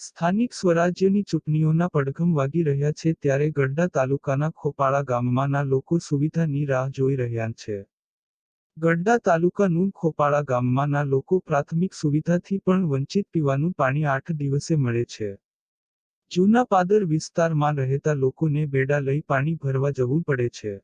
સ્થાનિક સ્વરાજ્યની ચૂંટણીઓના પડઘમ વાગી રહ્યા છે ત્યારે ગઢડા તાલુકાના ખોપાળા ગામમાંના લોકો સુવિધાની રાહ જોઈ રહ્યા છે. ગઢડા તાલુકાનું ખોપાળા ગામમાંના લોકો પ્રાથમિક સુવિધાથી પણ વંચિત પીવાનું પાણી આઠ દિવસે મળે છે. જૂના પાદર વિસ્તારમાં રહેતા લોકોને બેડા લઈ પાણી ભરવા જવું પડે છે.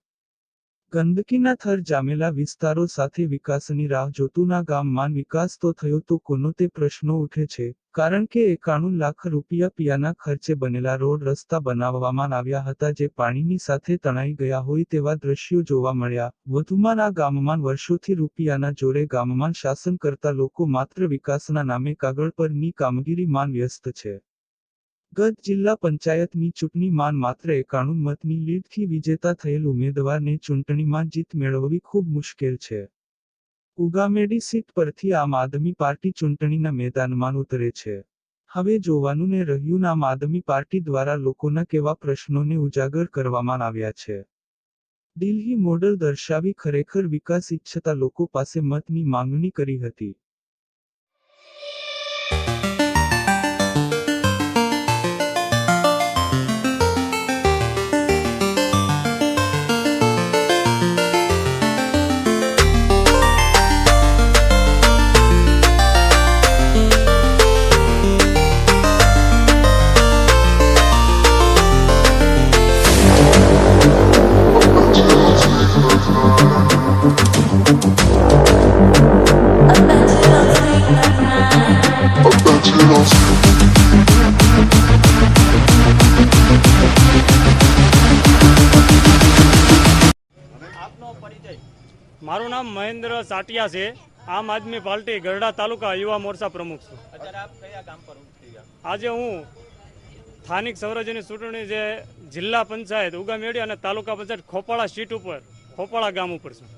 ગંદકીના થર જામેલા વિસ્તારો સાથે વિકાસની રાહ જોતુના ગામમાં વિકાસ તો થયો તો કોનો તે પ્રશ્નો ઉઠે છે, કારણ કે એકાણું લાખ રૂપિયા પિયાના ખર્ચે બનેલા રોડ રસ્તા બનાવવામાં આવ્યા હતા જે પાણીની સાથે તણાઈ ગયા હોય તેવા દ્રશ્યો જોવા મળ્યા. વધુમાં આ ગામમાં વર્ષોથી રૂપિયાના જોરે ગામમાં શાસન કરતા લોકો માત્ર વિકાસના નામે કાગળ પરની કામગીરીમાં વ્યસ્ત છે. ગત જિલ્લા પંચાયતની ચૂંટણીમાં માત્ર એકાણું મતની લીડથી વિજેતા થયેલ ઉમેદવારને ચૂંટણીમાં જીત મેળવવી ખૂબ મુશ્કેલ છે. ઉગામેડી સીટ પરથી આમ આદમી પાર્ટી ચૂંટણીના મેદાનમાં ઉતરે છે. હવે જોવાનું ને રહ્યું આમ આદમી પાર્ટી દ્વારા લોકોના કેવા પ્રશ્નોને ઉજાગર કરવામાં આવ્યા છે. દિલ્હી મોડલ દર્શાવી ખરેખર વિકાસ ઈચ્છતા લોકો પાસે મતની માંગણી કરી હતી. મારું નામ મહેન્દ્ર સાટિયા છે. આમ આદમી પાર્ટી ગરડા તાલુકા યુવા મોરચા પ્રમુખ છું. આજે હું સ્થાનિક સ્વરાજ્યની ચૂંટણી જે જિલ્લા પંચાયત ઉગામેડી અને તાલુકા પંચાયત ખોપાળા સીટ ઉપર ખોપાળા ગામ ઉપર છું.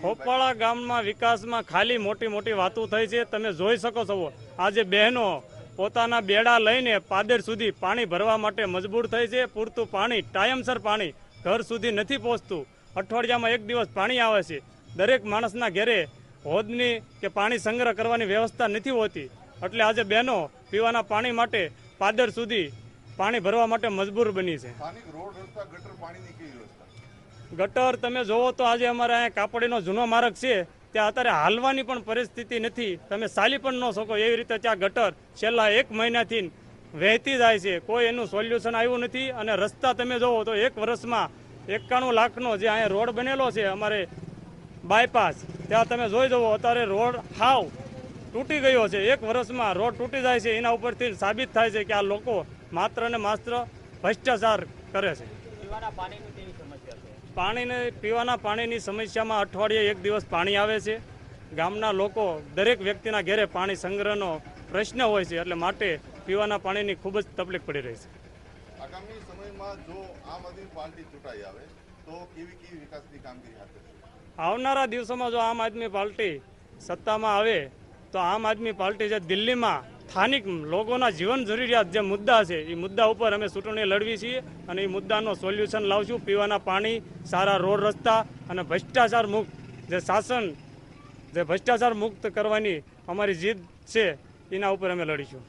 ખોપાળા ગામમાં વિકાસમાં ખાલી મોટી મોટી વાતો થઈ છે. તમે જોઈ શકો છો આજે બહેનો પોતાના બેડા લઈને પાદર સુધી પાણી ભરવા માટે મજબૂર થઈ છે. પૂરતું પાણી ટાઈમસર પાણી ઘર સુધી નથી પહોંચતું. અઠવાડિયામાં એક દિવસ પાણી આવે છે. દરેક માણસના ઘેરે હોદની કે પાણી સંગ્રહ કરવાની વ્યવસ્થા નથી હોતી. એટલે આજે બહેનો પીવાના પાણી માટે પાદર સુધી પાણી ભરવા માટે મજબૂર બની છે. ગટર તમે જોવો તો આજે અમારે અહીંયા કાપડીનો જૂનો માર્ગ છે. ત્યાં અત્યારે હાલવાની પણ પરિસ્થિતિ નથી. તમે ચાલી પણ ન શકો એવી રીતે ત્યાં ગટર છેલ્લા એક મહિનાથી વહેતી જાય છે. કોઈ એનું સોલ્યુશન આવ્યું નથી અને રસ્તા તમે જોવો તો એક વર્ષમાં એકાણું લાખનો જે અહીંયા રોડ બનેલો છે અમારે બાયપાસ ત્યાં તમે જોઈ જવો અત્યારે રોડ હાવ તૂટી ગયો છે. એક વર્ષમાં રોડ તૂટી જાય છે. એના ઉપરથી સાબિત થાય છે કે આ લોકો માત્ર ને માત્ર ભ્રષ્ટાચાર કરે છે. પીવાના પાણીની કેવી સમસ્યા છે? પાણીને પીવાના પાણીની સમસ્યામાં અઠવાડિયે એક દિવસ પાણી આવે છે. ગામના લોકો દરેક વ્યક્તિના ઘેરે પાણી સંગ્રહનો પ્રશ્ન હોય છે એટલે માટે પીવાના પાણીની ખૂબ જ તકલીફ પડી રહી છે. આગામી સમયમાં જો આમ આદમી પાર્ટી ચૂંટાઈ આવે તો કેવી કેવી વિકાસની કામગીરી હાથ ધરશે? આવનારા દિવસોમાં જો આમ આદમી પાર્ટી સત્તામાં આવે તો આમ આદમી પાર્ટી જે દિલ્હીમાં સ્થાનિક લોકોના જીવન જરૂરિયાત જે મુદ્દા છે એ મુદ્દા ઉપર અમે ચૂંટણી લડવી છીએ અને એ મુદ્દાનો સોલ્યુશન લાવશું. પીવાના પાણી, સારા રોડ રસ્તા અને ભ્રષ્ટાચાર મુક્ત જે શાસન, જે ભ્રષ્ટાચાર મુક્ત કરવાની અમારી જીદ છે, એના ઉપર અમે લડીશું.